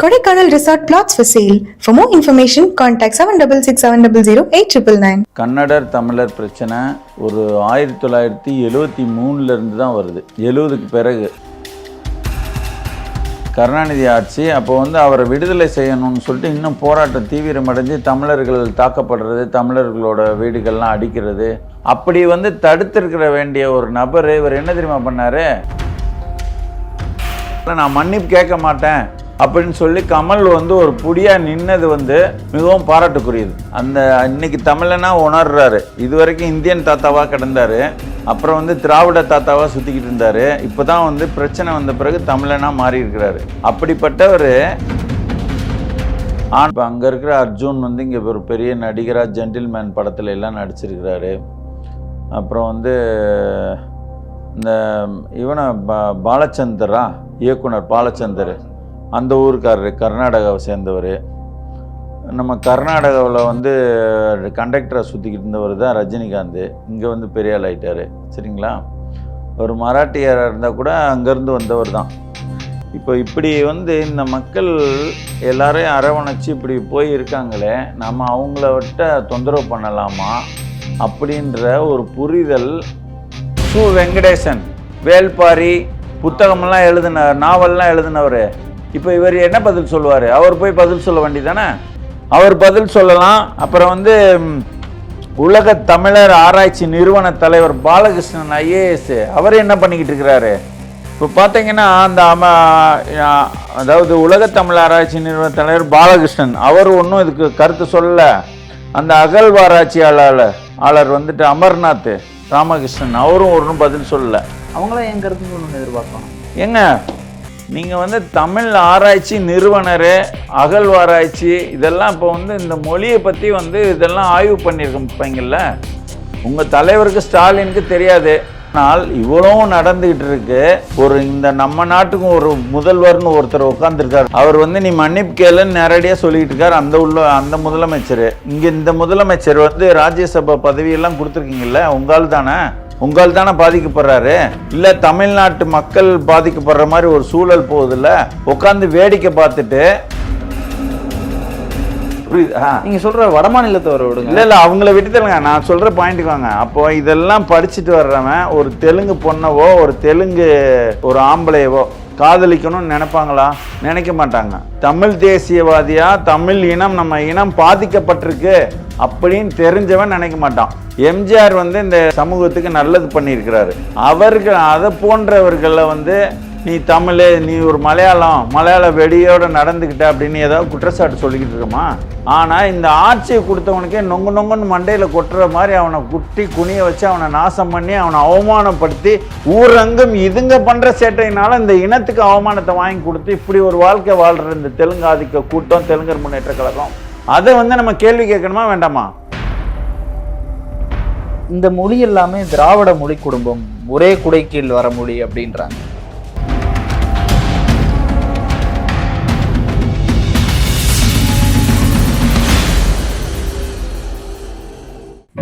Kodaikanal resort flats for sale for more information contact seven double six seven double zero eight triple nine கன்னடர் தமிழர் பிரச்சனை ஒரு ஆயிரத்தி தொள்ளாயிரத்தி எழுவத்தி மூணுலேருந்து தான் வருது. எழுவதுக்கு பிறகு. கருணாநிதி ஆட்சி அப்போ வந்து அவரை விடுதலை செய்யணும்னு சொல்லிட்டு இன்னும் போராட்டம் தீவிரமடைஞ்சு தமிழர்கள் தாக்கப்படுறது தமிழர்களோட வீடுகள்லாம் அடிக்கிறது. அப்படி வந்து தடுத்திருக்கிற வேண்டிய ஒரு நபர் இவர் என்ன தெரியுமா பண்ணாரு? நான் மன்னிப்பு கேட்க மாட்டேன். அப்படின்னு சொல்லி கமல் வந்து ஒரு புடியாக நின்னது வந்து மிகவும் பாராட்டுக்குரியது. அந்த இன்னைக்கு தமிழனா உணர்றாரு. இது வரைக்கும் இந்தியன் தாத்தாவாக கிடந்தார். அப்புறம் வந்து திராவிட தாத்தாவாக சுற்றிக்கிட்டு இருந்தார். இருந்தாரு இப்போதான் வந்து பிரச்சனை வந்த பிறகு தமிழனாக மாறி இருக்கிறாரு அப்படிப்பட்டவர் ஆன் இப்போ அங்கே இருக்கிற அர்ஜுன் வந்து இங்கே ஒரு பெரிய நடிகராக ஜென்டில்மேன் படத்துல எல்லாம் நடிச்சிருக்கிறாரு. அப்புறம் வந்து இந்த இவனை பாலச்சந்தரா? இயக்குனர் பாலச்சந்தர். அந்த ஊருக்காரர் கர்நாடகாவை சேர்ந்தவர். நம்ம கர்நாடகாவில் வந்து கண்டக்டரை சுற்றிக்கிட்டு இருந்தவர் தான் ரஜினிகாந்த். இங்கே வந்து பெரிய ஆள் ஆகிட்டார் சரிங்களா? ஒரு மராட்டியராக இருந்தால் கூட அங்கேருந்து வந்தவர் தான். இப்போ இப்படி வந்து இந்த மக்கள் எல்லாரையும் அரவணைச்சு இப்படி போய் இருக்காங்களே நம்ம அவங்கள விட்ட தொந்தரவு பண்ணலாமா? அப்படின்ற ஒரு புரிதல் சு. வெங்கடேசன் வேல்பாரி புத்தகமெல்லாம் எழுதின நாவல்லாம் எழுதினவர். இப்போ இவர் என்ன பதில் சொல்லுவார்? அவர் போய் பதில் சொல்ல வேண்டியதானே அவர் பதில் சொல்லலாம். அப்புறம் வந்து உலக தமிழர் ஆராய்ச்சி நிறுவன தலைவர் பாலகிருஷ்ணன் ஐஏஎஸ் அவர் என்ன பண்ணிக்கிட்டு இருக்கிறாரு? இப்போ பார்த்தீங்கன்னா அந்த அம அதாவது உலக தமிழ் ஆராய்ச்சி நிறுவன தலைவர் பாலகிருஷ்ணன் அவர் ஒன்றும் இதுக்கு கருத்து சொல்லல. அந்த அகழ்வாராய்ச்சியாளர் ஆளர் வந்துட்டு அமர்நாத் ராமகிருஷ்ணன் அவரும் ஒன்றும் பதில் சொல்லலை. அவங்களாம் என் கருத்து சொல்லணும்னு எதிர்பார்க்கலாம் ஏங்க நீங்கள் வந்து தமிழ் ஆராய்ச்சி நிறுவனர் அகழ்வாராய்ச்சி இதெல்லாம் இப்போ வந்து இந்த மொழியை பற்றி வந்து இதெல்லாம் ஆய்வு பண்ணியிருக்கீங்கல்ல? உங்கள் தலைவருக்கு ஸ்டாலினுக்கு தெரியாது. ஆனால் இவ்வளவும் நடந்துகிட்டு இருக்கு. ஒரு இந்த நம்ம நாட்டுக்கும் ஒரு முதல்வர்னு ஒருத்தர் உட்காந்துருக்காரு அவர் வந்து நீ மன்னிப்பு கேளுன்னு நேரடியாக சொல்லிட்டு இருக்காரு அந்த உள்ள அந்த முதலமைச்சர். இங்கே இந்த முதலமைச்சர் வந்து ராஜ்யசபா பதவியெல்லாம் கொடுத்துருக்கீங்கல்ல? உங்கால் தானே? உங்கள் தானே பாதிக்கப்படுறாரு? இல்லை தமிழ்நாட்டு மக்கள் பாதிக்கப்படுற மாதிரி ஒரு சூழல் போகுதுல்ல? உட்காந்து வேடிக்கை பார்த்துட்டு நீங்க சொல்ற வடமாநிலத்தவரை விடுங்க. இல்ல இல்ல அவங்கள விட்டுதலுங்க நான் சொல்ற பாயிண்ட்டுக்கு வாங்க. அப்போ இதெல்லாம் படிச்சுட்டு வர்றவன் ஒரு தெலுங்கு பொண்ணவோ ஒரு தெலுங்கு ஒரு ஆம்பளையவோ காதலிக்கணும்னு நினைப்பாங்களா? நினைக்க மாட்டாங்க. தமிழ் தேசியவாதியா? தமிழ் இனம் நம்ம இனம் பாதிக்கப்பட்டிருக்கு அப்படின்னு தெரிஞ்சவன் நினைக்க மாட்டான். எம்ஜிஆர் வந்து இந்த சமூகத்துக்கு நல்லது பண்ணியிருக்கிறாரு. அவர்கள் அதை போன்றவர்களை வந்து நீ தமிழ் நீ ஒரு மலையாளம் மலையாள வெடியோடு நடந்துக்கிட்ட அப்படின்னு ஏதாவது குற்றச்சாட்டு சொல்லிக்கிட்டு இருக்கோமா? ஆனால் இந்த ஆட்சியை கொடுத்தவனுக்கே நொங்கு நொங்குன்னு மண்டையில் கொட்டுற மாதிரி அவனை குட்டி குனிய வச்சு அவனை நாசம் பண்ணி அவனை அவமானப்படுத்தி ஊரங்கும் இதுங்க பண்ணுற சேட்டையினால இந்த இனத்துக்கு அவமானத்தை வாங்கி கொடுத்து இப்படி ஒரு வாழ்க்கை வாழ்கிற இந்த தெலுங்கு ஆதிக்க கூட்டம் தெலுங்கர் முன்னேற்ற கழகம். அதை வந்து நம்ம கேள்வி கேட்கணுமா வேண்டாமா? இந்த மொழி எல்லாமே திராவிட மொழி குடும்பம். ஒரே குடை கீழ் வர மொழி அப்படின்றாங்க.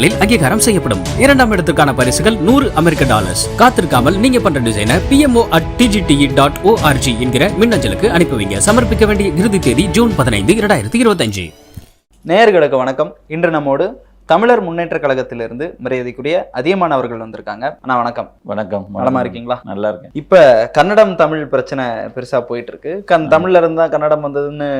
தளங்களில் அங்கீகாரம் செய்யப்படும். இரண்டாம் இடத்திற்கான பரிசுகள் நூறு அமெரிக்க டாலர்ஸ். காத்திருக்காமல் நீங்க பண்ற டிசைனை PMO at DGDE dot ORG என்கிற மின்னஞ்சலுக்கு அனுப்புவீங்க. சமர்ப்பிக்க வேண்டிய இறுதி தேதி ஜூன் பதினைந்து இரண்டாயிரத்தி இருபத்தஞ்சு. நேயர்களுக்கு வணக்கம். இன்று நம்மோடு தமிழர் முன்னேற்ற கழகத்திலிருந்து மரியாதைக்குரிய அதிகமான அவர்கள் வந்திருக்காங்க. அண்ணா வணக்கம். வணக்கம். நலமா இருக்கீங்களா? நல்லா இருக்கேன். இப்ப கன்னடம் தமிழ் பிரச்சனை பெருசா போயிட்டு இருக்கு. கண் தமிழ்ல இருந்தா கன்னடம் வந்ததுன்னு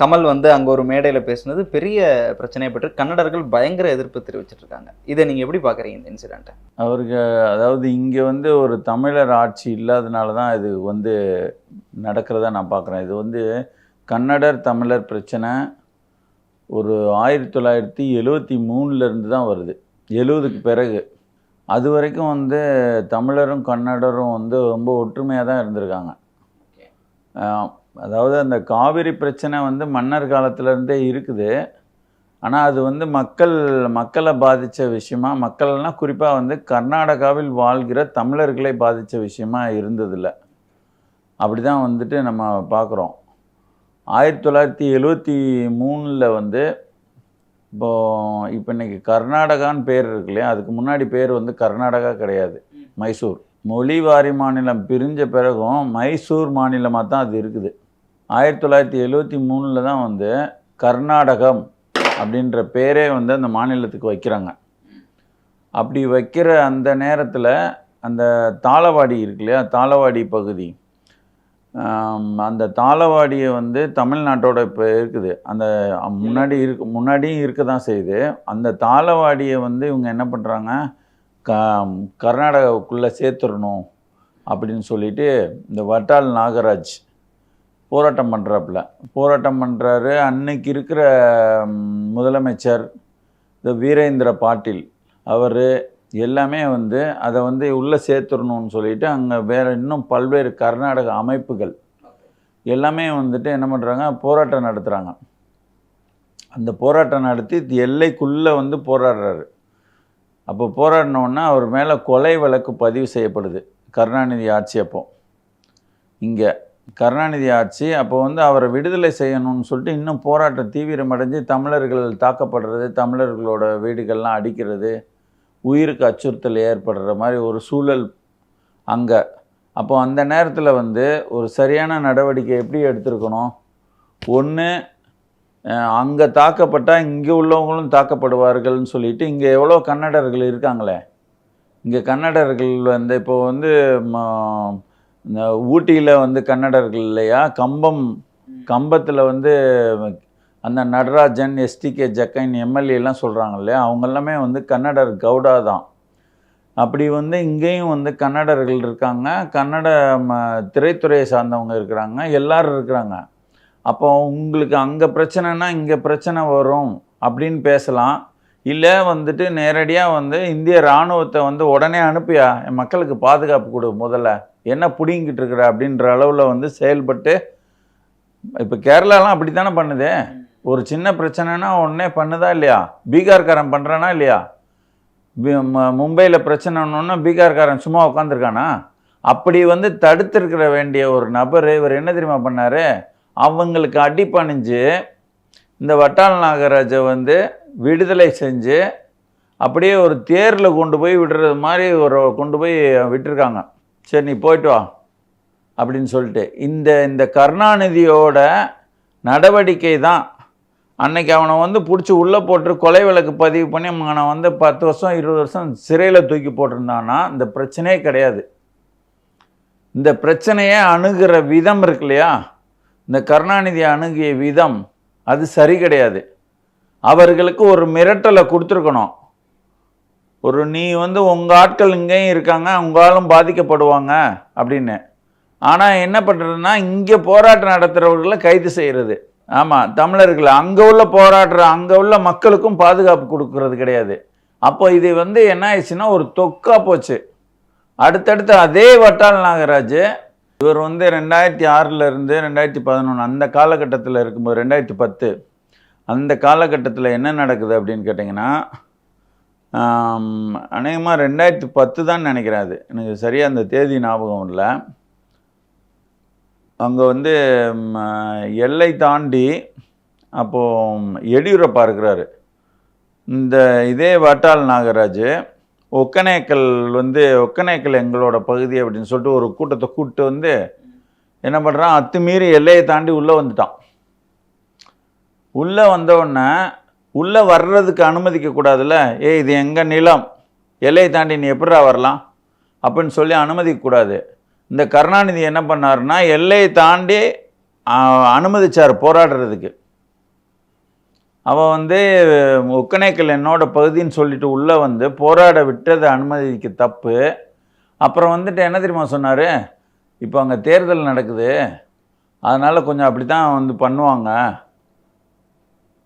கமல் வந்து அங்க ஒரு மேடையில பேசுனது பெரிய பிரச்சனையை பற்றி கன்னடர்கள் பயங்கர எதிர்ப்பு தெரிவிச்சிட்டு இருக்காங்க. இதை நீங்க எப்படி பாக்குறீங்க இந்த இன்சிடென்ட்டை அவருக்கு அதாவது இங்கே வந்து ஒரு தமிழர் ஆட்சி இல்லாதனால தான் இது வந்து நடக்கிறதா நான் பார்க்குறேன் இது வந்து கன்னடர் தமிழர் பிரச்சனை ஒரு ஆயிரத்தி தொள்ளாயிரத்தி எழுவத்தி மூணுலேருந்து தான் வருது. எழுவதுக்கு பிறகு. அது வரைக்கும் வந்து தமிழரும் கன்னடரும் வந்து ரொம்ப ஒற்றுமையாக தான் இருந்திருக்காங்க. அதாவது அந்த காவிரி பிரச்சனை வந்து மன்னர் காலத்துலேருந்தே இருக்குது. ஆனால் அது வந்து மக்கள் மக்களை பாதித்த விஷயமா மக்கள்னால் குறிப்பாக வந்து கர்நாடகாவில் வாழ்கிற தமிழர்களை பாதித்த விஷயமா இருந்ததில்ல. அப்படி தான் வந்துட்டு நம்ம பார்க்குறோம் ஆயிரத்தி தொள்ளாயிரத்தி எழுவத்தி மூணில் வந்து இப்போ இப்போ இன்னைக்கு கர்நாடகான்னு பேர் இருக்கு இல்லையா? அதுக்கு முன்னாடி பேர் வந்து கர்நாடகா கிடையாது மைசூர். மொழிவாரி மாநிலம் பிரிஞ்ச பிறகும் மைசூர் மாநிலமாக தான் அது இருக்குது. ஆயிரத்தி தொள்ளாயிரத்தி எழுவத்தி மூணில் தான் வந்து கர்நாடகம் அப்படின்ற பேரே வந்து அந்த மாநிலத்துக்கு வைக்கிறாங்க. அப்படி வைக்கிற அந்த நேரத்தில் அந்த தாளவாடி இருக்கு இல்லையா? தாளவாடி பகுதி. அந்த தாளவாடியை வந்து தமிழ்நாட்டோட இப்போ இருக்குது. அந்த முன்னாடி இருக்கு முன்னாடியும் இருக்க தான் செய்யுது. அந்த தாளவாடியை வந்து இவங்க என்ன பண்ணுறாங்க க கர்நாடகாவுக்குள்ளே சேர்த்துடணும் அப்படின்னு சொல்லிட்டு இந்த வட்டால் நாகராஜ் போராட்டம் பண்ணுறாப்புல போராட்டம் பண்ணுறாரு அன்னைக்கு இருக்கிற முதலமைச்சர் இந்த வீரேந்திர பாட்டீல் அவர் எல்லாமே வந்து அதை வந்து உள்ளே சேர்த்துடணும்னு சொல்லிட்டு அங்கே வேறு இன்னும் பல்வேறு கர்நாடக அமைப்புகள் எல்லாமே வந்துட்டு என்ன பண்ணுறாங்க போராட்டம் நடத்துகிறாங்க அந்த போராட்டம் நடத்தி எல்லைக்குள்ளே வந்து போராடுறாரு. அப்போ போராடினோன்னா அவர் மேலே கொலை வழக்கு பதிவு செய்யப்படுது. கருணாநிதி ஆட்சி அப்போ. இங்கே கருணாநிதி ஆட்சி அப்போ வந்து அவரை விடுதலை செய்யணும்னு சொல்லிட்டு இன்னும் போராட்டம் தீவிரமடைஞ்சு தமிழர்கள் தாக்கப்படுறது தமிழர்களோட வீடுகள்லாம் அடிக்கிறது உயிருக்கு அச்சுறுத்தல் ஏற்படுற மாதிரி ஒரு சூழல் அங்கே. அப்போ அந்த நேரத்தில் வந்து ஒரு சரியான நடவடிக்கை எப்படி எடுத்திருக்கணும்? ஒன்று அங்கே தாக்கப்பட்டால் இங்கே உள்ளவங்களும் தாக்கப்படுவார்கள்னு சொல்லிட்டு இங்கே எவ்வளோ கன்னடர்கள் இருக்காங்களே? இங்கே கன்னடர்கள் வந்து இப்போ வந்து இந்த ஊட்டியில் வந்து கன்னடர்கள் இல்லையா? கம்பம் கம்பத்தில் வந்து அந்த நடராஜன் எஸ்டிகே ஜக்கைன் எம்எல்ஏலாம் சொல்கிறாங்க இல்லையா? அவங்க எல்லாமே வந்து கன்னடர் கவுடா தான். அப்படி வந்து இங்கேயும் வந்து கன்னடர்கள் இருக்காங்க. கன்னட ம, திரைத்துறையை சார்ந்தவங்க இருக்கிறாங்க. எல்லாரும் இருக்கிறாங்க. அப்போ உங்களுக்கு அங்கே பிரச்சனைனா இங்கே பிரச்சனை வரும் அப்படின்னு பேசலாம். இல்லை வந்துட்டு நேரடியாக வந்து இந்திய இராணுவத்தை வந்து உடனே அனுப்பியா? என் மக்களுக்கு பாதுகாப்பு கொடு முதல்ல. என்ன பிடிங்கிட்டு இருக்கிற அப்படின்ற அளவில் வந்து செயல்பட்டு இப்போ கேரளாலாம் அப்படி தானே பண்ணுது? ஒரு சின்ன பிரச்சனைனா உடனே பண்ணுதா இல்லையா? பீகார்காரன் பண்ணுறானா இல்லையா? மும்பையில் பிரச்சனைன்னா பீகார்காரன் சும்மா உட்காந்துருக்கானா அப்படி வந்து தடுத்திருக்கிற வேண்டிய ஒரு நபர் இவர் என்ன தெரியுமா பண்ணார்? அவங்களுக்கு அடிப்பணிஞ்சு இந்த வட்டால் நாகராஜை வந்து விடுதலை செஞ்சு அப்படியே ஒரு தேரில் கொண்டு போய் விடுறது மாதிரி ஒரு கொண்டு போய் விட்டுருக்காங்க. சரி நீ போயிட்டு வா அப்படின்னு சொல்லிட்டு. இந்த இந்த கருணாநிதியோட நடவடிக்கை தான். அன்னைக்கு அவனை வந்து பிடிச்சி உள்ளே போட்டு கொலை விளக்கு பதிவு பண்ணி அவனை வந்து பத்து வருஷம் இருபது வருஷம் சிறையில் தூக்கி போட்டிருந்தான்னா இந்த பிரச்சனையே கிடையாது. இந்த பிரச்சனையை அணுகிற விதம் இருக்கு இல்லையா? இந்த கருணாநிதி அணுகிய விதம் அது சரி கிடையாது. அவர்களுக்கு ஒரு மிரட்டலை கொடுத்துருக்கணும். ஒரு நீ வந்து உங்கள் ஆட்கள் இங்கேயும் இருக்காங்க உங்களாலும் பாதிக்கப்படுவாங்க அப்படின்னு. ஆனால் என்ன பண்ணுறதுன்னா இங்கே போராட்டம் நடத்துகிறவர்களை கைது செய்கிறது ஆமாம் தமிழர்கள் அங்கே உள்ள போராடுற அங்கே உள்ள மக்களுக்கும் பாதுகாப்பு கொடுக்கறது கிடையாது. அப்போ இது வந்து என்ன ஆயிடுச்சுன்னா ஒரு தொக்கா போச்சு. அடுத்தடுத்து அதே வட்டால் நாகராஜ் இவர் வந்து ரெண்டாயிரத்தி ஆறில் இருந்து ரெண்டாயிரத்தி பதினொன்று அந்த காலகட்டத்தில் இருக்கும்போது ரெண்டாயிரத்தி பத்து அந்த காலகட்டத்தில் என்ன நடக்குது அப்படின்னு கேட்டிங்கன்னா அநேகமாக ரெண்டாயிரத்தி பத்து தான் நினைக்கிறேன் அது. எனக்கு சரியாக அந்த தேதி ஞாபகம் இல்லை. அங்கே வந்து எல்லை தாண்டி அப்போது எடியூரப்பா இருக்கிறாரு. இந்த இதே வட்டால் நாகராஜ் ஒக்கனேக்கல் வந்து ஒக்கனேக்கல் எங்களோட பகுதி அப்படின்னு சொல்லிட்டு ஒரு கூட்டத்தை கூப்பிட்டு வந்து என்ன பண்ணுறான் அத்துமீறி எல்லையை தாண்டி உள்ளே வந்துட்டான். உள்ளே வந்தவுடனே உள்ளே வர்றதுக்கு அனுமதிக்க கூடாதுல்ல? ஏய் இது எங்கள் நிலம்? எல்லையை தாண்டி நீ எப்படிடா வரலாம்? அப்படின்னு சொல்லி அனுமதிக்கக்கூடாது இந்த கருணாநிதி என்ன பண்ணாருன்னா எல்லையை தாண்டி அனுமதித்தார் அனுமதிச்சார் போராடுறதுக்கு. அவன் வந்து ஒக்கனேக்கல் என்னோட பகுதின்னு சொல்லிட்டு உள்ளே வந்து போராட விட்டதை அனுமதிக்க தப்பு. அப்புறம் வந்துட்டு என்ன தெரியுமா சொன்னார்? இப்போ அங்கே தேர்தல் நடக்குது. அதனால் கொஞ்சம் அப்படி தான் வந்து பண்ணுவாங்க.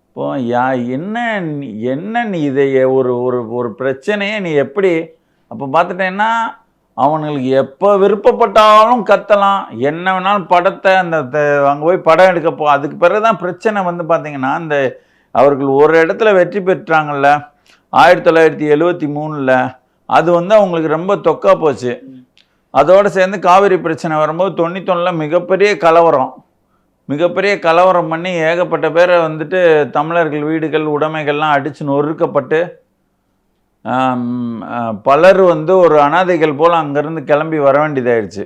இப்போ யா என்ன என்ன நீ இதை ஒரு ஒரு ஒரு பிரச்சனையை நீ எப்படி அப்போ பார்த்துட்டேன்னா அவனுங்களுக்கு எப்போ விருப்பப்பட்டாலும் கத்தலாம். என்ன வேணாலும் படத்தை அந்த அங்கே போய் படம் எடுக்க அதுக்கு பிறகு தான் பிரச்சனை வந்து பார்த்தீங்கன்னா இந்த அவர்கள் ஒரு இடத்துல வெற்றி பெற்றாங்கல்ல. ஆயிரத்தி தொள்ளாயிரத்தி எழுவத்தி மூணில் அது வந்து அவங்களுக்கு ரொம்ப தொக்கா போச்சு. அதோடு சேர்ந்து காவிரி பிரச்சனை வரும்போது தொண்ணூத்தொன்னில் மிகப்பெரிய கலவரம். மிகப்பெரிய கலவரம் பண்ணி ஏகப்பட்ட பேரை வந்துட்டு தமிழர்கள் வீடுகள் உடைமைகள்லாம் அடித்து நொறுக்கப்பட்டு பலர் வந்து ஒரு அனாதைகள் போல் அங்கேருந்து கிளம்பி வர வேண்டியதாயிடுச்சு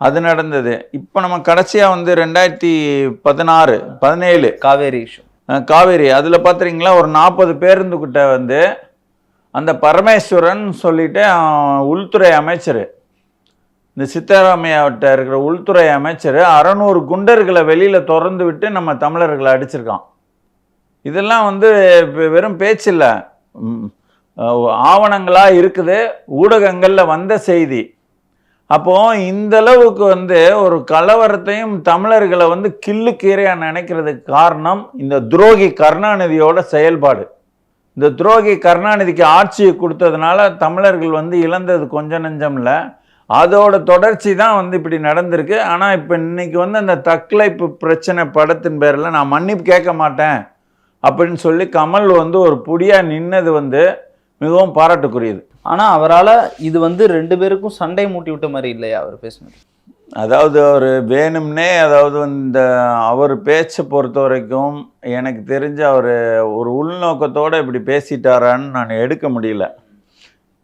அது நடந்தது. இப்போ நம்ம கடைசியாக வந்து ரெண்டாயிரத்தி பதினாறு பதினேழு காவேரி இஷ்யூ காவேரி அதில் பார்த்துறீங்களா ஒரு நாற்பது பேருந்துக்கிட்ட வந்து அந்த பரமேஸ்வரன் சொல்லிட்டு உள்துறை அமைச்சர். இந்த சித்தராமையாவிட்ட இருக்கிற உள்துறை அமைச்சர் அறநூறு குண்டர்களை வெளியில் திறந்து விட்டு நம்ம தமிழர்களை அடிச்சிருக்கான். இதெல்லாம் வந்து வெறும் பேச்சு இல்லை ஆவணங்களாக இருக்குது. ஊடகங்களில் வந்த செய்தி. அப்போ இந்த அளவுக்கு வந்து ஒரு கலவரத்தையும் தமிழர்களை வந்து கில்லு கீரையா நினைக்கிறதுக்கு காரணம் இந்த துரோகி கருணாநிதியோட செயல்பாடு. இந்த துரோகி கருணாநிதிக்கு ஆட்சியை கொடுத்ததுனால தமிழர்கள் வந்து இழந்தது கொஞ்சம் நஞ்சம் அதோட தொடர்ச்சி தான் வந்து இப்படி நடந்திருக்கு. ஆனால் இப்போ இன்னைக்கு வந்து அந்த தக்கலைப்பு பிரச்சனை படத்தின் பேரில் நான் மன்னிப்பு கேட்க மாட்டேன் அப்படின்னு சொல்லி கமல் வந்து ஒரு புடியாக நின்னது வந்து மிகவும் பாராட்டுக்குரியது. ஆனால் அவரால் இது வந்து ரெண்டு பேருக்கும் சண்டை மூட்டி விட்ட மாதிரி இல்லையா அவர் பேசுனது? அதாவது அவர் வேணும்னே அதாவது இந்த அவர் பேச்சை பொறுத்த வரைக்கும் எனக்கு தெரிஞ்சு அவர் ஒரு உள்நோக்கத்தோடு இப்படி பேசிட்டாரான்னு நான் எடுக்க முடியல.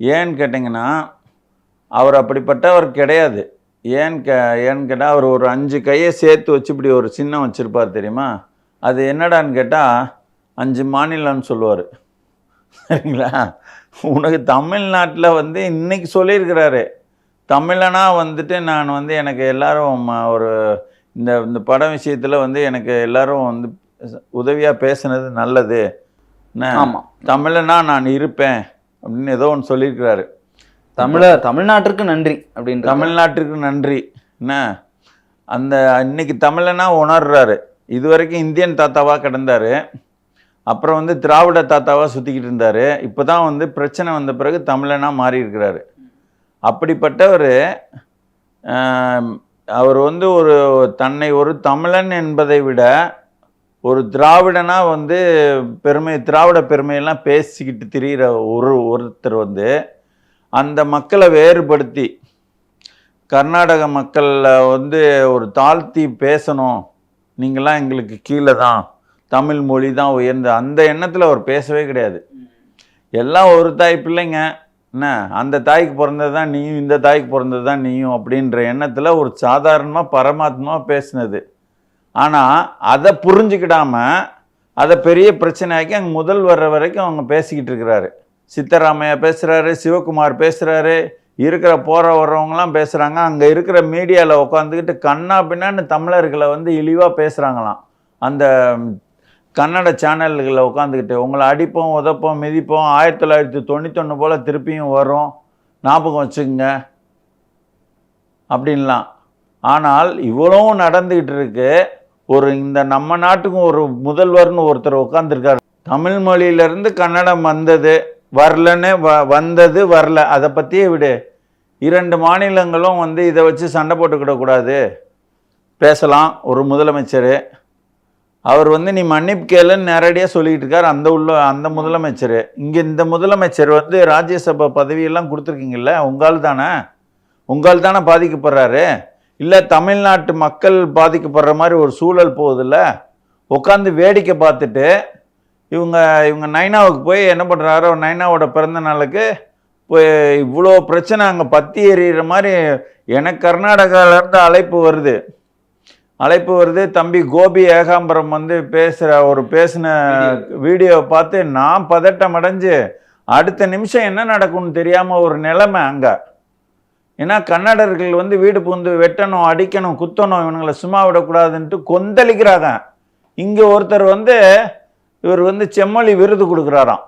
ஏன்னு கேட்டிங்கன்னா அவர் அப்படிப்பட்டவர் கிடையாது. ஏன்னு கே ஏன்னு கேட்டால் அவர் ஒரு அஞ்சு கையை சேர்த்து வச்சு இப்படி ஒரு சின்னம் வச்சுருப்பார் தெரியுமா? அது என்னடான்னு கேட்டால் அஞ்சு மாநிலம்னு சொல்லுவார். சரிங்களா? உனக்கு தமிழ்நாட்டில் வந்து இன்னைக்கு சொல்லியிருக்கிறாரு. தமிழனா வந்துட்டு நான் வந்து எனக்கு எல்லாரும் ஒரு இந்த இந்த படம் விஷயத்தில் வந்து எனக்கு எல்லாரும் வந்து உதவியாக பேசுனது நல்லது. என்ன? ஆமா. தமிழனா நான் இருப்பேன் அப்படின்னு ஏதோ ஒன்று சொல்லியிருக்கிறாரு. தமிழ தமிழ்நாட்டிற்கு நன்றி அப்படின்ற தமிழ்நாட்டுக்கு நன்றி. என்ன? அந்த இன்னைக்கு தமிழனா உணர்றாரு. இது வரைக்கும் இந்தியன் தாத்தாவாக கிடந்தாரு. அப்புறம் வந்து திராவிட தாத்தாவாக சுற்றிக்கிட்டு இருந்தார். இப்போ தான் வந்து பிரச்சனை வந்த பிறகு தமிழனாக மாறி இருக்கிறாரு. அப்படிப்பட்டவர் அவர் வந்து ஒரு தன்னை ஒரு தமிழன் என்பதை விட ஒரு திராவிடனாக வந்து பெருமை திராவிட பெருமையெல்லாம் பேசிக்கிட்டு திரிகிற ஒரு ஒருத்தர் வந்து அந்த மக்களை வேறுபடுத்தி கர்நாடக மக்களில் வந்து ஒரு தாழ்த்தி பேசணும். நீங்களாம் எங்களுக்கு கீழே தான் தமிழ் மொழி தான் உயர்ந்த அந்த எண்ணத்தில் அவர் பேசவே கிடையாது. எல்லாம் ஒரு தாய் பிள்ளைங்க என்ன அந்த தாய்க்கு பிறந்தது தான் நீயும் இந்த தாய்க்கு பிறந்தது தான் நீயும் அப்படின்ற எண்ணத்தில் ஒரு சாதாரணமாக பரமாத்மாவாக பேசினது. ஆனால் அதை புரிஞ்சுக்கிடாம அதை பெரிய பிரச்சனையாக்கி அங்கே முதல் வர்ற வரைக்கும் அவங்க பேசிக்கிட்டு இருக்கிறாரு. சித்தராமையா பேசுகிறாரு சிவகுமார் பேசுகிறாரு இருக்கிற போகிற வர்றவங்களாம் பேசுகிறாங்க அங்கே இருக்கிற மீடியாவில் உட்காந்துக்கிட்டு கண்ணா பின்னான்னு தமிழர்களை வந்து இழிவாக பேசுகிறாங்களாம் அந்த கன்னட சேனல்களில் உட்காந்துக்கிட்டு உங்களை அடிப்போம் உதப்போம் மிதிப்போம் ஆயிரத்தி தொள்ளாயிரத்தி தொண்ணூத்தொன்று போல் திருப்பியும் வரும் ஞாபகம் வச்சுக்கோங்க. அப்படின்லாம். ஆனால் இவ்வளவும் நடந்துக்கிட்டு இருக்கு. ஒரு இந்த நம்ம நாட்டுக்கும் ஒரு முதல்வர்னு ஒருத்தர் உட்காந்துருக்காரு தமிழ் மொழியிலேருந்து கன்னடம் வந்தது வரலன்னு வ வந்தது வரல. அதை பற்றியே விடு. இரண்டு மாநிலங்களும் வந்து இதை வச்சு சண்டை போட்டுக்கிடக்கூடாது. பேசலாம். ஒரு முதலமைச்சர். அவர் வந்து நீ மன்னிப்பு கேளுன்னு நேரடியாக சொல்லிக்கிட்டு இருக்கார் அந்த உள்ள அந்த முதலமைச்சர். இங்கே இந்த முதலமைச்சர் வந்து ராஜ்யசபா பதவியெல்லாம் கொடுத்துருக்கீங்கல்ல உங்கால் தானே? உங்கால் தானே பாதிக்கப்படுறாரு? இல்லை தமிழ்நாட்டு மக்கள் பாதிக்கப்படுற மாதிரி ஒரு சூழல் போகுதுல்ல? உட்காந்து வேடிக்கை பார்த்துட்டு இவங்க இவங்க நைனாவுக்கு போய் என்ன பண்ணுறாரோ நைனாவோட பிறந்த நாளுக்கு போய் இவ்வளோ பிரச்சனை அங்கே பற்றி எறிகிற மாதிரி எனக்கு கர்நாடகாவிலேருந்து அழைப்பு வருது. அழைப்பு வருது. தம்பி கோபி ஏகாம்பரம் வந்து பேசுகிற ஒரு பேசின வீடியோவை பார்த்து நான் பதட்டம் அடைஞ்சு அடுத்த நிமிஷம் என்ன நடக்கும்னு தெரியாமல் ஒரு நிலைமை அங்கே. ஏன்னா கன்னடர்கள் வந்து வீடு புகுந்து வெட்டணும் அடிக்கணும் குத்தணும் இவனுங்களை சும்மா விடக்கூடாதுன்ட்டு கொந்தளிக்கிறாங்க. இங்கே ஒருத்தர் வந்து இவர் வந்து செம்மொழி விருது கொடுக்குறாராம்.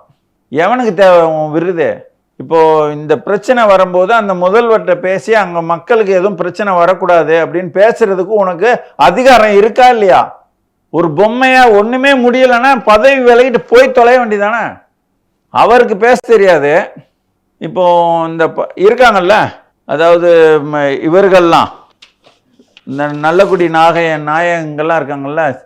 எவனுக்கு தேவை உன் விருது? இப்போ இந்த பிரச்சனை வரும்போது அந்த முதல்வர்கிட்ட பேசி அங்கே மக்களுக்கு எதுவும் பிரச்சனை வரக்கூடாது அப்படின்னு பேசுறதுக்கு உனக்கு அதிகாரம் இருக்கா இல்லையா? ஒரு பொம்மையா ஒண்ணுமே முடியலைன்னா பதவி விலகிட்டு போய் தொலைய வேண்டியதானே அவருக்கு பேச தெரியாது. இப்போ இந்த ப- இருக்காங்கல்ல? அதாவது ம, இவர்கள்லாம். இந்த நல்லக்குடி நாகைய நாயகங்கள்லாம் இருக்காங்கல்ல?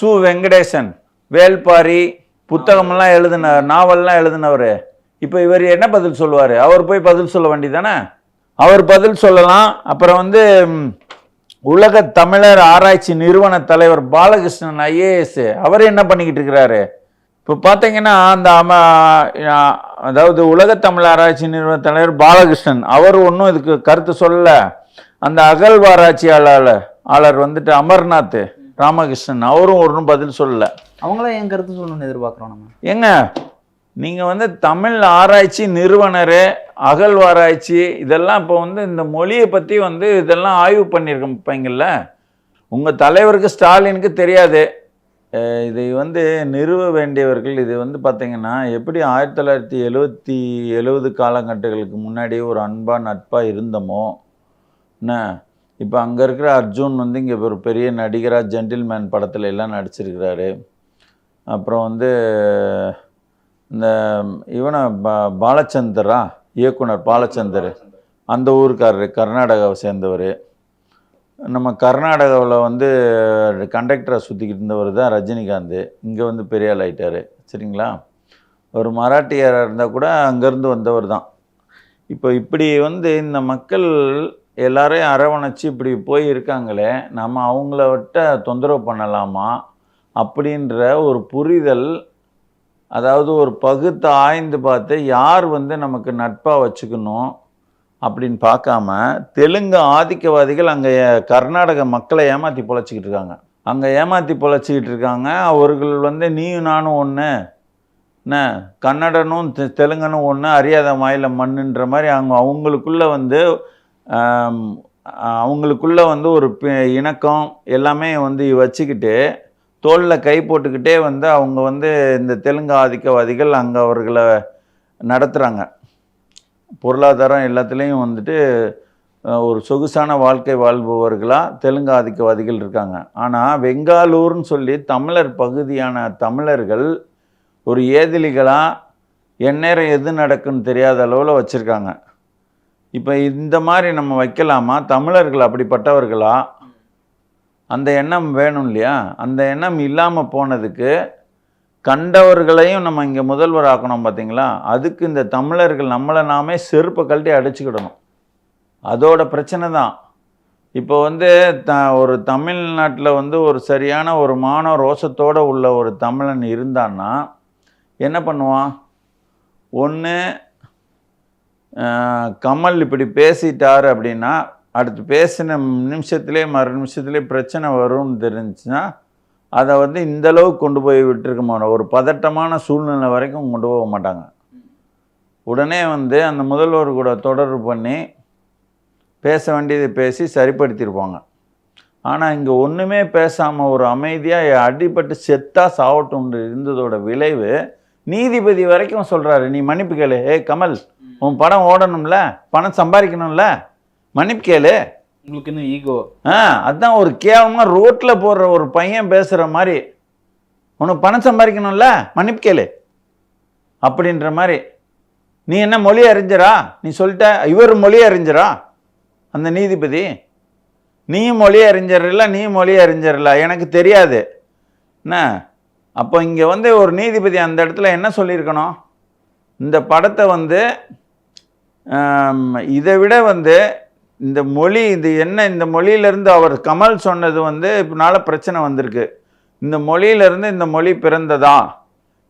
சு. வெங்கடேசன் வேல்பாரி புத்தகமெல்லாம் எழுதின நாவல்லாம் எழுதினவர். இப்போ இவர் என்ன பதில் சொல்லுவார்? அவர் போய் பதில் சொல்ல வேண்டியதானே அவர் பதில் சொல்லலாம். அப்புறம் வந்து உலக தமிழர் ஆராய்ச்சி நிறுவன தலைவர் பாலகிருஷ்ணன் ஐஏஎஸ் அவர் என்ன பண்ணிக்கிட்டு இருக்கிறாரு? இப்போ பார்த்தீங்கன்னா அந்த அம அதாவது உலக தமிழ் ஆராய்ச்சி நிறுவன தலைவர் பாலகிருஷ்ணன் அவர் ஒன்றும் இதுக்கு கருத்து சொல்லல. அந்த அகழ்வாராய்ச்சியாளர் ஆளர் வந்துட்டு அமர்நாத் ராமகிருஷ்ணன் அவரும் ஒன்றும் பதில் சொல்லல. அவங்களாம் என் கருத்து சொல்லணும்னு எதிர்பார்க்குறோம் நம்ம ஏங்க நீங்கள் வந்து தமிழ் ஆராய்ச்சி நிறுவனர் அகழ்வாராய்ச்சி இதெல்லாம் இப்போ வந்து இந்த மொழியை பற்றி வந்து இதெல்லாம் ஆய்வு பண்ணியிருக்கீங்கல்ல உங்கள் தலைவருக்கு ஸ்டாலினுக்கு தெரியாது. இதை வந்து நிறுவ வேண்டியவர்கள் இது வந்து பார்த்திங்கன்னா எப்படி ஆயிரத்தி தொள்ளாயிரத்தி எழுவத்தி எழுபது காலகட்டங்களுக்கு முன்னாடியே ஒரு அன்பாக நட்பாக இருந்தோமோ? என்ன? இப்போ அங்கே இருக்கிற அர்ஜுன் வந்து இங்கே ஒரு பெரிய நடிகராக ஜென்டில்மேன் படத்தில் எல்லாம் நடிச்சிருக்கிறாரு. அப்புறம் வந்து இந்த இவனை பா பாலச்சந்தரா? இயக்குனர் பாலச்சந்தர். அந்த ஊருக்காரர் கர்நாடகாவை சேர்ந்தவர். நம்ம கர்நாடகாவில் வந்து கண்டக்டரை சுற்றிக்கிட்டு இருந்தவர் தான் ரஜினிகாந்த். இங்கே வந்து பெரிய ஆள் சரிங்களா? ஒரு மராட்டியராக இருந்தால் கூட அங்கேருந்து வந்தவர் தான். இப்போ இப்படி வந்து இந்த மக்கள் எல்லாரையும் அரவணைச்சு இப்படி போய் இருக்காங்களே நம்ம அவங்கள விட்ட தொந்தரவு பண்ணலாமா? அப்படின்ற ஒரு புரிதல் அதாவது ஒரு பகுத்து ஆய்ந்து பார்த்து யார் வந்து நமக்கு நட்பாக வச்சுக்கணும் அப்படின்னு பார்க்காம தெலுங்கு ஆதிக்கவாதிகள் அங்கே கர்நாடக மக்களை ஏமாற்றி பொழைச்சிக்கிட்டு இருக்காங்க. அங்கே ஏமாற்றி பொழைச்சிக்கிட்டு இருக்காங்க. அவர்கள் வந்து நீயும் நானும் ஒன்று என்ன? கன்னடனும் தெ- தெலுங்கனும் ஒன்று அறியாத மாயில மண்ணுன்ற மாதிரி அவங்க அவங்களுக்குள்ளே வந்து அவங்களுக்குள்ளே வந்து ஒரு இணக்கம் எல்லாமே வந்து வச்சுக்கிட்டு தோளில் கை போட்டுக்கிட்டே வந்து அவங்க வந்து இந்த தெலுங்கு ஆதிக்கவாதிகள் அங்கே அவர்களை நடத்துகிறாங்க பொருளாதாரம் எல்லாத்துலேயும் வந்துட்டு ஒரு சொகுசான வாழ்க்கை வாழ்பவர்களாக தெலுங்கு ஆதிக்கவாதிகள் இருக்காங்க. ஆனால் வெங்காலூர்னு சொல்லி தமிழர் பகுதியான தமிழர்கள் ஒரு ஏதிலிகளாக எந்நேரம் எது நடக்குன்னு தெரியாத அளவில் வச்சுருக்காங்க. இப்போ இந்த மாதிரி நம்ம வைக்கலாமா? தமிழர்கள் அப்படிப்பட்டவர்களா? அந்த எண்ணம் வேணும் இல்லையா? அந்த எண்ணம் இல்லாமல் போனதுக்கு கண்டவர்களையும் நம்ம இங்கே முதல்வர் ஆக்கணும் பார்த்தீங்களா அதுக்கு இந்த தமிழர்கள் நம்மளை நாமே செருப்பை கழட்டி அடிச்சுக்கிடணும். அதோட பிரச்சனை தான். இப்போ வந்து த ஒரு தமிழ்நாட்டில் வந்து ஒரு சரியான ஒரு மான ரோசத்தோடு உள்ள ஒரு தமிழன் இருந்தான்னா என்ன பண்ணுவான்? ஒன்று கமல் இப்படி பேசிட்டார் அப்படின்னா அடுத்து பேசின நிமிஷத்துலேயே மறு நிமிஷத்துலேயே பிரச்சனை வரும்னு தெரிஞ்சுன்னா அதை வந்து இந்த அளவுக்கு கொண்டு போய் விட்டுருக்க மாட்டோம். ஒரு பதட்டமான சூழ்நிலை வரைக்கும் கொண்டு போக மாட்டாங்க. உடனே வந்து அந்த முதல்வர் கூட தொடர்பு பண்ணி பேச வேண்டியதை பேசி சரிப்படுத்தியிருப்பாங்க. ஆனால் இங்கே ஒன்றுமே பேசாமல் ஒரு அமைதியாக அடிபட்டு செத்தா சாவட்டும் இருந்ததோட விளைவு நீதிபதி வரைக்கும் சொல்கிறாரு நீ மன்னிப்பு கேளு. ஏ கமல் உன் படம் ஓடணும்ல? பணம் சம்பாதிக்கணும்ல? மன்னிப்பு கேளு. உங்களுக்கு இன்னும் ஈகோ ஆ அதான் ஒரு கேவலமாக ரோட்டில் போடுற ஒரு பையன் பேசுகிற மாதிரி. உனக்கு பணம் சம்பாதிக்கணும்ல? மன்னிப்பு கேளு. அப்படின்ற மாதிரி. நீ என்ன மொழி அறிஞரா? நீ சொல்லிட்ட இவர் மொழி அறிஞரா? அந்த நீதிபதி. நீயும் மொழி அறிஞர் இல்லை நீயும் மொழி அறிஞர் இல்லை எனக்கு தெரியாது. என்ன? அப்போ இங்கே வந்து ஒரு நீதிபதி அந்த இடத்துல என்ன சொல்லியிருக்கணும்? இந்த படத்தை வந்து இதை விட வந்து இந்த மொழி இது என்ன இந்த மொழியிலேருந்து அவர் கமல் சொன்னது வந்து இப்பனால பிரச்சனை வந்திருக்கு. இந்த மொழியிலேருந்து இந்த மொழி பிறந்ததா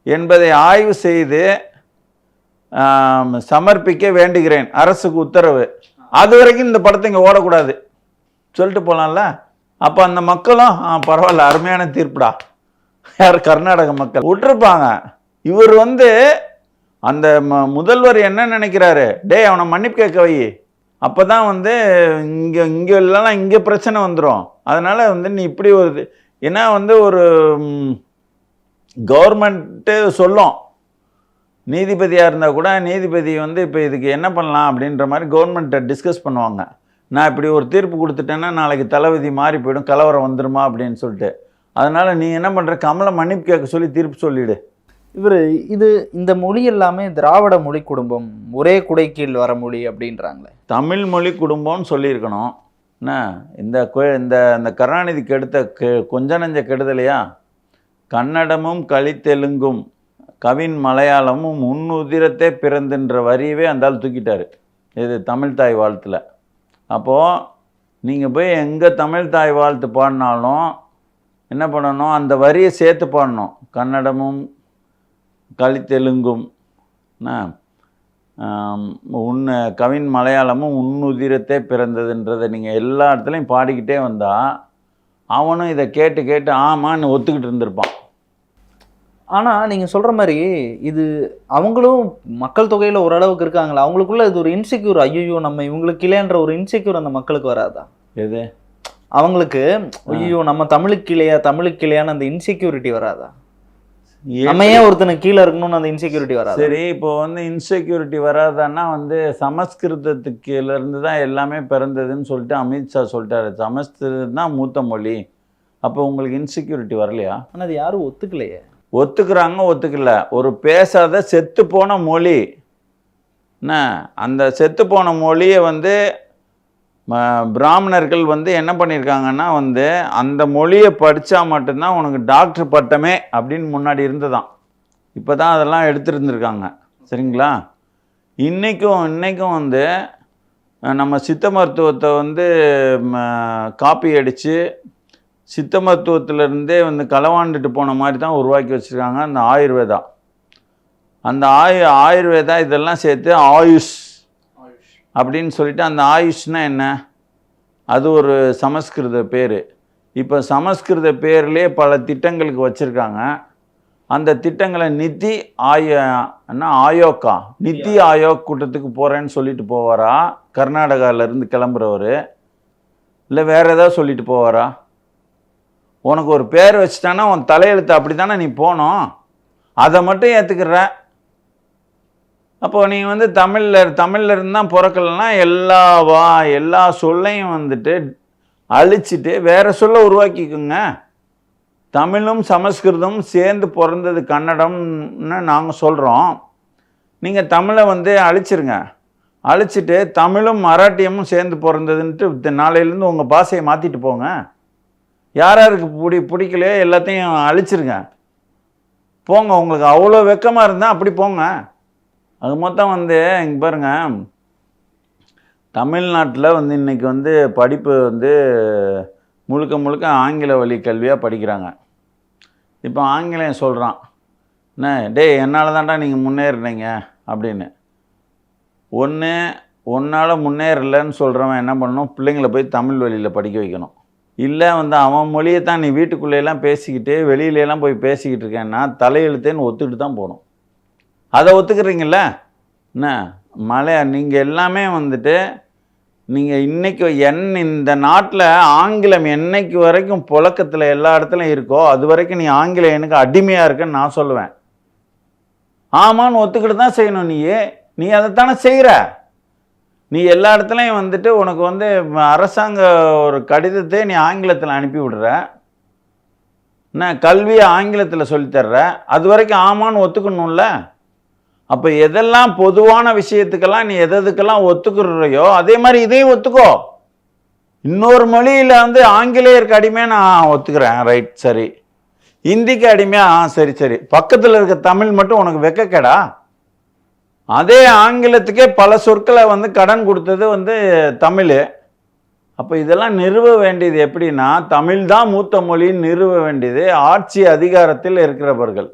என்பதை ஆய்வு செய்து சமர்ப்பிக்க வேண்டுகிறேன். அரசுக்கு உத்தரவு. அது வரைக்கும் இந்த படத்தை இங்கே ஓடக்கூடாது. சொல்லிட்டு போகலாம்ல அப்போ அந்த மக்களும் ஆ பரவாயில்ல அருமையான தீர்ப்புடா. யார் கர்நாடக மக்கள்? விட்டுருப்பாங்க. இவர் வந்து அந்த ம- முதல்வர் என்ன நினைக்கிறாரு? டேய் அவனை மன்னிப்பு கேட்க வை. அப்போ தான் வந்து இங்கே இங்கே இல்லைனா இங்கே பிரச்சனை வந்துடும் அதனால் வந்து நீ இப்படி ஒரு ஏன்னா வந்து ஒரு கவர்மெண்ட்டு சொல்லும். நீதிபதியாக இருந்தால் கூட நீதிபதி வந்து இப்போ இதுக்கு என்ன பண்ணலாம் அப்படின்ற மாதிரி கவர்மெண்ட்டை டிஸ்கஸ் பண்ணுவாங்க. நான் இப்படி ஒரு தீர்ப்பு கொடுத்துட்டேன்னா நாளைக்கு தளபதி மாறி போயிடும் கலவரம் வந்துடுமா அப்படின்னு சொல்லிட்டு. அதனால் நீ என்ன பண்ணுற கமலை மன்னிப்பு கேட்க சொல்லி தீர்ப்பு சொல்லிவிடு இவர் இது இந்த மொழி எல்லாமே திராவிட மொழி குடும்பம் ஒரே குடை கீழ் வர மொழி அப்படின்றாங்களே. தமிழ் மொழி குடும்பம்னு சொல்லியிருக்கணும். என்ன இந்த இந்த இந்த கருணாநிதிக்கு எடுத்த கெ கொஞ்ச நஞ்ச கெடுதலையா? கன்னடமும் கலித்தெலுங்கும் கவின் மலையாளமும் முன்னுதிரத்தே பிறந்துன்ற வரியவே அந்தால் தூக்கிட்டார். இது தமிழ் தாய் வாழ்த்தில். அப்போது நீங்கள் போய் எங்கே தமிழ் தாய் வாழ்த்து பாடினாலும் என்ன பண்ணணும்? அந்த வரியை சேர்த்து பாடணும். கன்னடமும் ஆம், உன்ன கவின் மலையாளமும் உன்னுதிரத்தே பிறந்ததுன்றதை நீங்கள் எல்லா இடத்துலையும் பாடிக்கிட்டே வந்தால் அவனும் இதை கேட்டு கேட்டு ஆமான்னு ஒத்துக்கிட்டு இருந்திருப்பான். ஆனா நீங்க சொல்ற மாதிரி இது அவங்களும் மக்கள் தொகையில ஓரளவுக்கு இருக்காங்களா? அவங்களுக்குள்ள இது ஒரு இன்செக்யூர் ஐயோ நம்ம இவங்களுக்கு இல்லைன்ற ஒரு இன்செக்யூர் அந்த மக்களுக்கு வராதா? எது? அவங்களுக்கு ஐயோ நம்ம தமிழுக்கு இல்லையா? தமிழுக்கு இல்லையான்னு அந்த இன்செக்யூரிட்டி வராதா? நம்ம ஏன் ஒருத்தனுக்கு கீழே இருக்கணும்னு அந்த இன்செக்யூரிட்டி வராதா? சரி இப்போ வந்து இன்செக்யூரிட்டி வராதன்னா வந்து சமஸ்கிருதத்துக்குல இருந்து தான் எல்லாமே பிறந்ததுன்னு சொல்லிட்டு அமித்ஷா சொல்லிட்டாரு. சமஸ்கிருதம் தான் மூத்த மொழி. அப்போ உங்களுக்கு இன்செக்யூரிட்டி வரலையா? ஆனா அது யாரும் ஒத்துக்கலையே. ஒத்துக்கிறாங்க ஒத்துக்கல. ஒரு பேசாத செத்து போன மொழி. என்ன? அந்த செத்து போன மொழியை வந்து பிராமணர்கள் வந்து என்ன பண்ணியிருக்காங்கன்னா வந்து அந்த மொழியை படித்தா மட்டும்தான் உனக்கு டாக்டர் பட்டமே அப்படின்னு முன்னாடி இருந்ததான். இப்போ தான் அதெல்லாம் எடுத்துருந்துருக்காங்க. சரிங்களா? இன்றைக்கும் இன்றைக்கும் வந்து நம்ம சித்த மருத்துவத்தை வந்து காப்பி அடித்து சித்த மருத்துவத்திலேருந்தே வந்து களவாண்டுட்டு போன மாதிரி தான் உருவாக்கி வச்சுருக்காங்க அந்த ஆயுர்வேதா. அந்த ஆயு ஆயுர்வேதா இதெல்லாம் சேர்த்து ஆயுஷ் அப்படின்னு சொல்லிட்டு அந்த ஆயுஷ்னா என்ன? அது ஒரு சமஸ்கிருத பேர். இப்போ சமஸ்கிருத பேர்லேயே பல திட்டங்களுக்கு வச்சுருக்காங்க. அந்த திட்டங்களை நித்தி ஆய என்ன ஆயோக்கா. நித்தி ஆயோக் கூட்டத்துக்கு போகிறேன்னு சொல்லிட்டு போவாரா? கர்நாடகாவிலேருந்து கிளம்புறவர். இல்லை வேறு ஏதாவது சொல்லிட்டு போவாரா? உனக்கு ஒரு பேர் வச்சுட்டானா உன் தலையெழுத்து அப்படி தானே நீ போனோம்? அதை மட்டும் ஏற்றுக்கிற அப்போ நீ வந்து தமிழில் தமிழில் இருந்து தான் பிறக்கலன்னா எல்லா வா எல்லா சொல்லையும் வந்துட்டு அழிச்சிட்டு வேற சொல்ல உருவாக்கிக்குங்க. தமிழும் சமஸ்கிருதமும் சேர்ந்து பிறந்தது கன்னடம்னு நாங்கள் சொல்கிறோம் நீங்கள் தமிழை வந்து அழிச்சிருங்க. அழிச்சிட்டு தமிழும் மராட்டியமும் சேர்ந்து பிறந்ததுன்ட்டு நாளையிலேருந்து உங்கள் பாஷையை மாற்றிட்டு போங்க. யார் யாருக்கு பிடி பிடிக்கலையோ எல்லாத்தையும் அழிச்சிருங்க. போங்க உங்களுக்கு அவ்வளோ வெக்கமாக இருந்தால் அப்படி போங்க. அது மொத்தம் வந்து இங்கே பாருங்க. தமிழ்நாட்டில் வந்து இன்றைக்கி வந்து படிப்பு வந்து முழுக்க முழுக்க ஆங்கில வழி கல்வியாக படிக்கிறாங்க. இப்போ ஆங்கிலம் சொல்கிறான் என்ன டேய் என்னால் தான்டா நீங்கள் முன்னேறினீங்க அப்படின்னு. ஒன்று உன்னால் முன்னேறலைன்னு சொல்கிறவன் என்ன பண்ணணும்? பிள்ளைங்கள போய் தமிழ் வழியில் படிக்க வைக்கணும். இல்லை வந்து அவன் மொழியை தான் நீ வீட்டுக்குள்ளேயெல்லாம் பேசிக்கிட்டு வெளியிலலாம் போய் பேசிக்கிட்டு இருக்கேன்னா தலையெழுத்தேன்னு ஒத்துக்கிட்டு தான் போகணும். அதை ஒத்துக்கிறீங்கள என்ன? மலையா? நீங்கள் எல்லாமே வந்துட்டு நீங்கள் இன்றைக்கி என் இந்த நாட்டில் ஆங்கிலம் என்னைக்கு வரைக்கும் புழக்கத்தில் எல்லா இடத்துலையும் இருக்கோ அது வரைக்கும் நீ ஆங்கிலம் எனக்கு அடிமையாக இருக்குன்னு நான் சொல்லுவேன். ஆமான்னு ஒத்துக்கிட்டு தான் செய்யணும் நீ நீ அதைத்தானே செய்கிற நீ எல்லா இடத்துலையும் வந்துட்டு உனக்கு வந்து அரசாங்க ஒரு கடிதத்தை நீ ஆங்கிலத்தில் அனுப்பி விடுற. என்ன? கல்வியை ஆங்கிலத்தில் சொல்லித்தர்ற அது வரைக்கும் ஆமான்னு ஒத்துக்கணும்ல? அப்போ எதெல்லாம் பொதுவான விஷயத்துக்கெல்லாம் நீ எதுக்கெல்லாம் ஒத்துக்குறையோ அதே மாதிரி இதையும் ஒத்துக்கோ. இன்னொரு மொழியில் வந்து ஆங்கிலேயருக்கு அடிமையாக நான் ஒத்துக்கிறேன் ரைட் சரி. ஹிந்திக்கு அடிமையா ஆ சரி சரி. பக்கத்தில் இருக்க தமிழ் மட்டும் உனக்கு வெக்கக்கடா? அதே ஆங்கிலத்துக்கே பல சொற்களை வந்து கடன் கொடுத்தது வந்து தமிழ். அப்போ இதெல்லாம் நிறுவ வேண்டியது எப்படின்னா தமிழ் தான் மூத்த மொழின்னு நிறுவ வேண்டியது. ஆட்சி அதிகாரத்தில் இருக்கிறவர்கள்.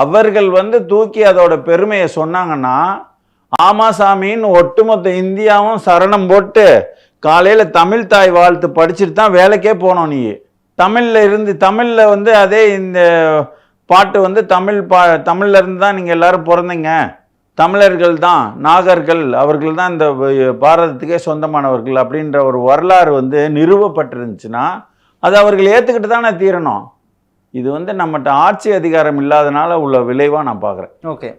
அவர்கள் வந்து தூக்கி அதோட பெருமையை சொன்னாங்கன்னா ஆமா சாமின்னு ஒட்டுமொத்த இந்தியாவும் சரணம் போட்டு காலையில் தமிழ் தாய் வாழ்த்து படிச்சுட்டு தான் வேலைக்கே போனோம் நீ. தமிழில் இருந்து தமிழில் வந்து அதே இந்த பாட்டு வந்து தமிழ் பா தமிழ்ல இருந்து தான் நீங்கள் எல்லாரும் பிறந்தீங்க. தமிழர்கள் தான் நாகர்கள் அவர்கள் தான் இந்த பாரதத்துக்கே சொந்தமானவர்கள் அப்படின்ற ஒரு வரலாறு வந்து நிறுவப்பட்டிருந்துச்சுன்னா அது அவர்கள் ஏற்றுக்கிட்டு தானே தீரணும். இது வந்து நம்மகிட்ட ஆட்சி அதிகாரம் இல்லாதனால உள்ள விளைவாக நான் பார்க்குறேன். ஓகே.